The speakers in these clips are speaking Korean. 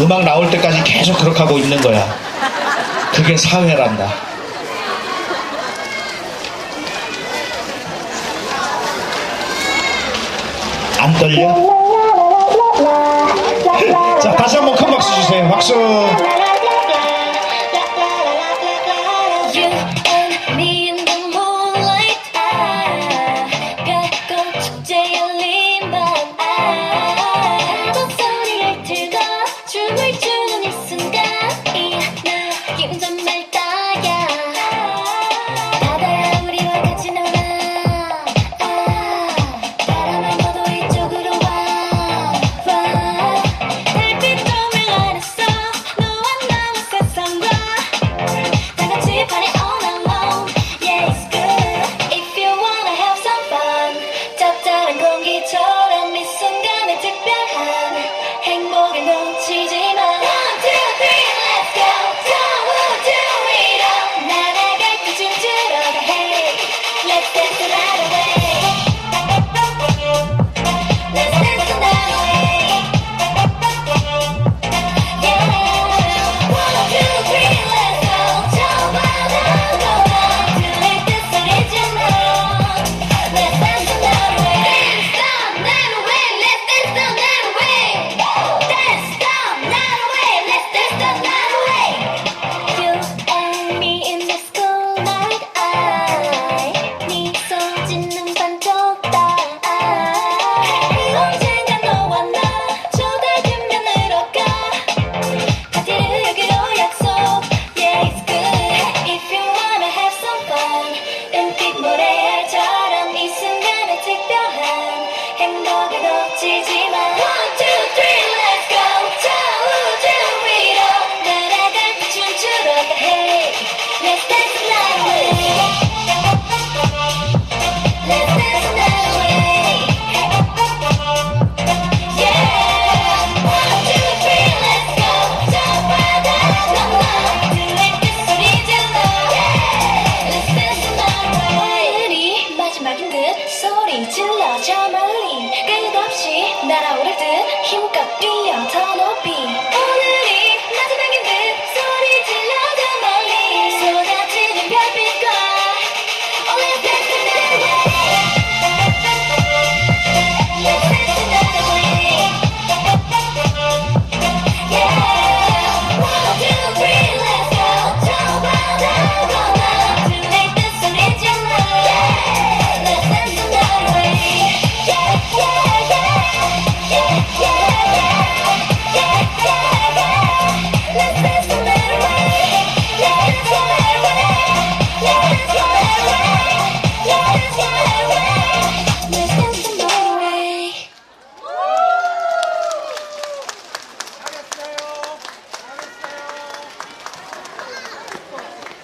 음악 나올 때까지 계속 그렇게 하고 있는 거야. 그게 사회란다. 안 떨려? 자, 다시 한번 큰 박수 주세요. 박수! wait, wait. Let's get the night away. 지지 날아오를 듯 힘껏 뛰어 더 높이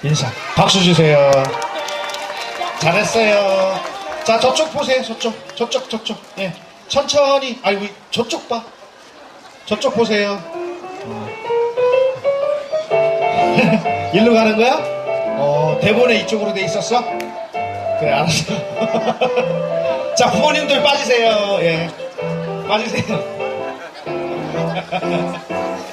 인사. 박수 주세요. 잘했어요. 자, 저쪽 보세요. 저쪽. 저쪽, 저쪽. 예. 천천히. 아이고, 저쪽 봐. 저쪽 보세요. 어. 일로 가는 거야? 어, 대본에 이쪽으로 돼 있었어? 그래, 알았어. 자, 부모님들 빠지세요. 예. 빠지세요.